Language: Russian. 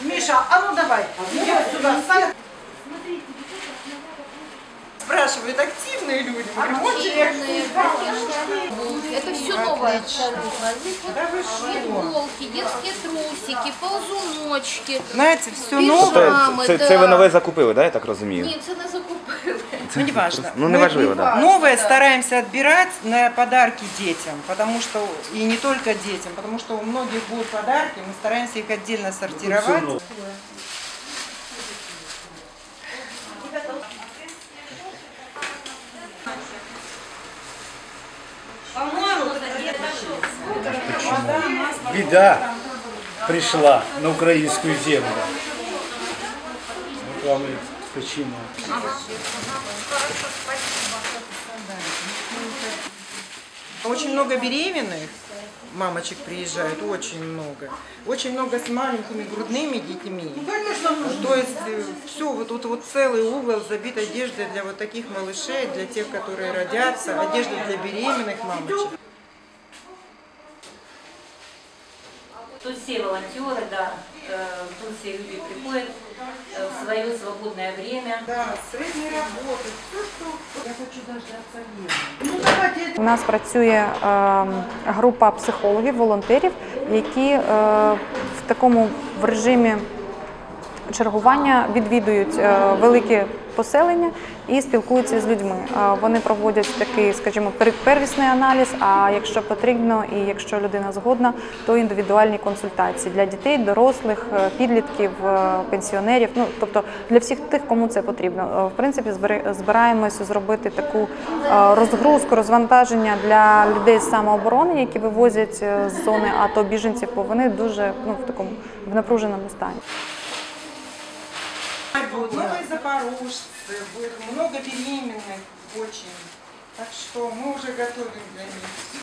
Миша, а ну давай, идем сюда, встань. Спрашивают, активные люди? Мы говорим, очень Активные, активные. Это все новое. Да вы что? Футболки, детские трусики, ползуночки. Знаете, все Піжами. новое. Це, Мами, це, да. це ви нове закупили, да, я так розумію? Ні, це не закупили. Ну, неважно. Ну, Мы неважливо, да. Новое стараемся отбирать на подарки детям, потому что, и не только детям, потому что у многих будут подарки, мы стараемся их отдельно сортировать. Біда прийшла на українську землю. От вам і причина. Очень много беременных мамочек приезжают, очень много. Очень много с маленькими грудными детьми. То есть все, вот тут вот целый угол забит одеждой для вот таких малышей, для тех, которые родятся, одежда для беременных мамочек. Тут все волонтеры, да, э, тут все люди приходят э, в свое свободное время. Да, средней работы, все, что... Я хочу дождаться Лены. У нас працює е, група психологів, волонтерів, які е, в такому в режимі чергування відвідують е, велике поселення і спілкуються з людьми. Вони проводять такий, скажімо, пер- первісний аналіз. А якщо потрібно, і якщо людина згодна, то індивідуальні консультації для дітей, дорослих, е, підлітків, е, пенсіонерів. Ну тобто для всіх тих, кому це потрібно. Е, В принципі, збираємося зробити таку розгрузку, розвантаження для людей з самооборони, які вивозять з зони АТО біженців, бо вони дуже ну в такому в напруженому стані. Будут новые запорожцы, будет много беременных очень. Так что мы уже готовим для них.